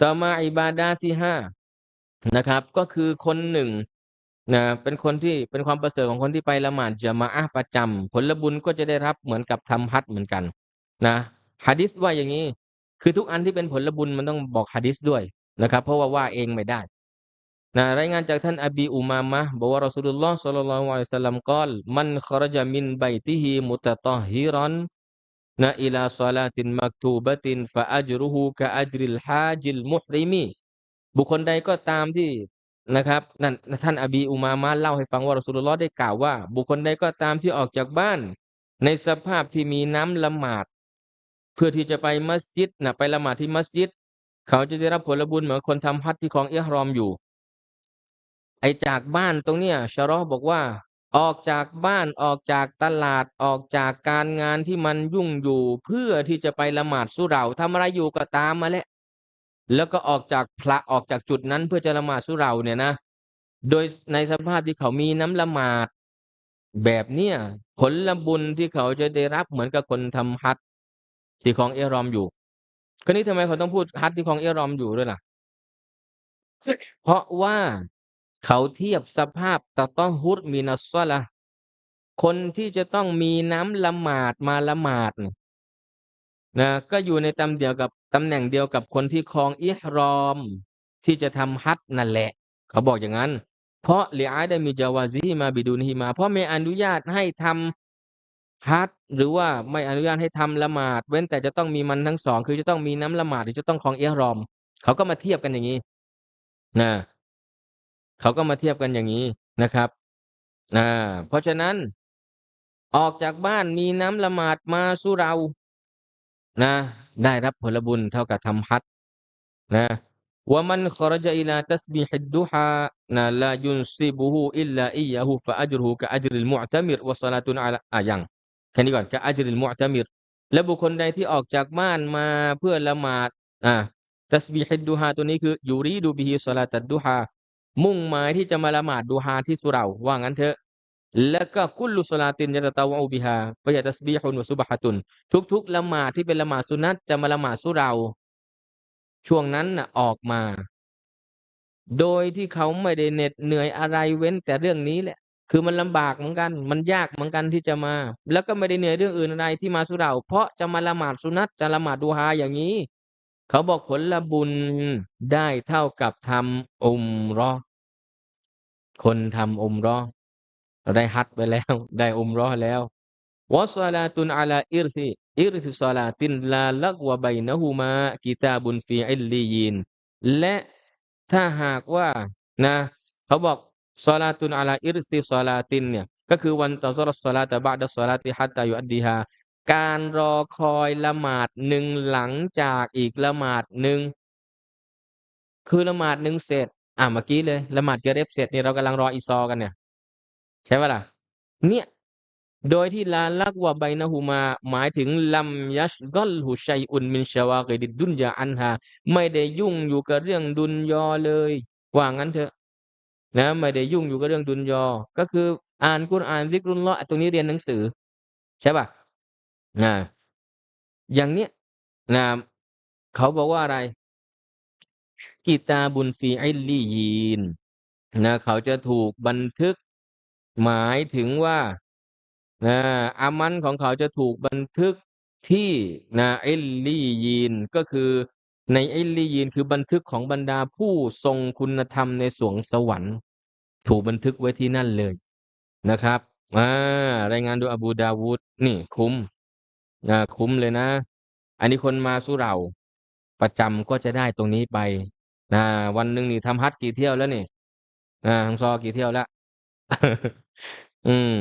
ต่อมาอิบาดาที่ห้านะครับ ก็คือคนหนึ่งนะเป็นคนที่เป็นความประเสริฐของคนที่ไปละหมาดจะมาอะประจำผลบุญก็จะได้รับเหมือนกับทำฮัจญ์เหมือนกันนะฮะดิษว่าอย่างนี้ คือทุกอันที่เป็นผลบุญมันต้องบอกฮะดิษด้วยนะครับ เพราะว่าว่าเองไม่ได้นะรายงานจากท่านอบีอุมามะบอกว่ารอสูลุลลอฮ์ศ็อลลัลลอฮุอะลัยฮิวะซัลลัมกล่าวมันขรจามินบัยติฮิมุตตะฮิรัน นะอิลาศอลาตินมักตูบะตินฟะอัจรุฮูกะอัจริลฮาจิลมุฮริมีบุคคลใดก็ตามที่นะครับนั่นท่านอบีอุมามะเล่าให้ฟังว่ารอสูลุลลอฮ์ได้กล่าวว่า บุคคลใดก็ตามที่ออกจากบ้าน ในสภาพที่มีน้ำละหมาด เพื่อที่จะไปมัสยิดนะไปละหมาดที่มัสยิด เขาจะได้รับผลบุญเหมือนคนทำฮัจญ์ที่ของเอิหรอมอยู่ ไอจากบ้านตรงเนี้ยชะรอบอกว่า ออกจากบ้านออกจากตลาดออกจากการงานที่มันยุ่งอยู่ เพื่อที่จะไปละหมาดสุเหราทำอะไรอยู่ก็ตามมาแหละแล้วก็ออกจากพระออกจากจุดนั้นเพื่อจะละหมาดสุเหราเนี่ยนะ โดยในสภาพที่เขามีน้ำละหมาด แบบเนี้ยผลบุญที่เขาจะได้รับเหมือนกับคนทำฮัจญ์ที่ของเอรอมอยู่คนนี้ทำไมเขาต้องพูดฮัจญ์ที่ของเอรอมอยู่ด้วยล่ะ เพราะว่า เขาเทียบสภาพตะต้องฮุดมินัสซอละคนที่จะต้องมีน้ำละหมาดมาละหมาดเนี่ยนะก็อยู่ในตำเดียวกับตำแหน่งเดียวกับคนที่ครองอิหรอม ที่จะทำฮัจญ์นั่นแหละ เขาบอกอย่างนั้น เพราะเลีอาได้มีจาวาซีมาบิดูนฮิมา เพราะไม่อนุญาตให้ทำฮัจญ์หรือว่าไม่อนุญาตให้ทำละหมาด เว้นแต่จะต้องมีมันทั้งสอง คือจะต้องมีน้ำละหมาดหรือจะต้องครองอิหรอม เขาก็มาเทียบกันอย่างนี้นะ เขาก็มาเทียบกันอย่างนี้นะครับอ่าเพราะฉะนั้น ออกจากบ้านมีน้ำละหมาดมาสู่เรานะได้รับผลบุญเท่ากับทำฮัจญ์นะว่ามันขรจอิลาตัสบิฮิดดุฮานะลายุนซิบุฮูอิลลาอิยะฮูฟะอัจรุฮูกะอัจริลมุอ์ตมิรวะศอลาตุนอะลาอะยังแค่นี้ก่อนกะอัจริลมุอ์ตมิรและบุคคลใดที่ออกจากบ้านมาเพื่อละหมาดอ่าตัสบิฮิดดุฮาตัวนี้คือยูรีดูบิฮิศอลาตัดดุฮา มุ่งหมายที่จะมาละหมาดดูฮาที่สุเราว่างั้นเถอะ แล้วก็กุลุสลาตินยะตะวะอูบิฮาฟะยะตัสบีฮุนวะซุบฮะตุน ทุกๆละหมาดที่เป็นละหมาดสุนัตจะมาละหมาดสุเรา ช่วงนั้นน่ะออกมา โดยที่เขาไม่ได้เหน็ดเหนื่อยอะไรเว้นแต่เรื่องนี้แหละ คือมันลำบากเหมือนกัน มันยากเหมือนกันที่จะมา แล้วก็ไม่ได้เหนื่อยเรื่องอื่นอะไรที่มาสุเรา เพราะจะมาละหมาดสุนัตจะละหมาดดูฮาอย่างนี้ เขาบอกผลละบุญได้เท่ากับทำอุมรอ คนทำอุมรอได้ฮัดไปแล้ว ได้อุมรอแล้ววะศอลาตุนอะลาอิรซิอิรซิศอลาตินลาลักวะบัยนะฮูมากิตาบุนฟีอิลลียินและถ้าหากว่านะเขาบอกศอลาตุนอะลาอิรซิศอลาตินเนี่ยก็คือวันตะซอรศอลาตะบะดะศอลาติฮัตตายุอัดดีฮาการรอคอยละหมาดหนึ่งหลังจากอีกละหมาดหนึ่งคือละหมาดหนึ่งเสร็จ อะเมื่อกี้เลยละหมาดเกเรฟเสร็จเนี่ยเรากำลังรออีซอกันเนี่ย ใช่ไหมล่ะ เนี่ย โดยที่ลาลักวะไบนะฮูมา หมายถึงลัมยัชกอลฮุชัยอุนมินชาวากิดิดุนยาอันฮาไม่ได้ยุ่งอยู่กับเรื่องดุนยอเลย ว่างั้นเถอะนะไม่ได้ยุ่งอยู่กับเรื่องดุนยอ ก็คือ อ่านกุรอานซิกรุลลอฮ์ตรงนี้เรียนหนังสือ ใช่ป่ะนะอย่างเนี้ยนะเขาบอกว่าอะไร กิตาบุนฟีไอลียีนนะเขาจะถูกบันทึกหมายถึงว่านะอามันของเขาจะถูกบันทึกที่นะอิลลียีนก็คือในไอลลียีนคือบันทึกของบรรดาผู้ทรงคุณธรรมในสวงสวรรค์ ถูกบันทึกไว้ที่นั่นเลยนะครับอ่ารายงานโดยอบูดาวูดนี่คุ้มนะคุ้มเลยนะ อันนี้คนมาสุเราประจำก็จะได้ตรงนี้ไป นะวันหนึ่งนี่ทำฮัทกี่เที่ยวแล้วนี่นะทงซอกี่เที่ยวแล้ว อืม